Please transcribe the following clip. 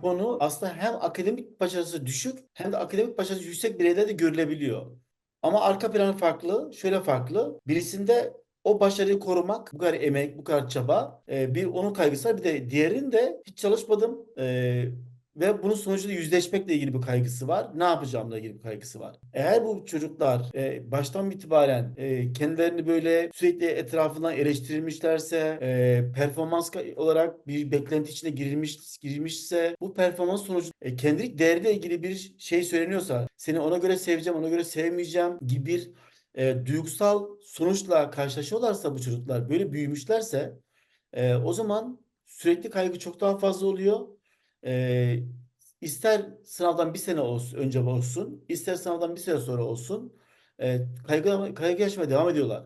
konu aslında hem akademik başarısı düşük hem de akademik başarısı yüksek bireylerde görülebiliyor. Ama arka planı farklı, şöyle farklı. Birisinde o başarıyı korumak, bu kadar emek, bu kadar çaba, e, bir onun kaygısı var. Bir de diğerinde hiç çalışmadım e, ve bunun sonucunda yüzleşmekle ilgili bir kaygısı var. Ne yapacağımla ilgili bir kaygısı var. Eğer bu çocuklar e, baştan itibaren e, kendilerini böyle sürekli etrafından eleştirilmişlerse, e, performans olarak bir beklenti içine girilmiş girilmişse, bu performans sonucu e, kendilik değeriyle ilgili bir şey söyleniyorsa, seni ona göre seveceğim, ona göre sevmeyeceğim gibi bir e, duygusal sonuçla karşılaşıyorlarsa bu çocuklar böyle büyümüşlerse e, o zaman sürekli kaygı çok daha fazla oluyor. E, ister sınavdan bir sene olsun, önce olsun, ister sınavdan bir sene sonra olsun, e, kaygı, kaygı yaşamaya devam ediyorlar.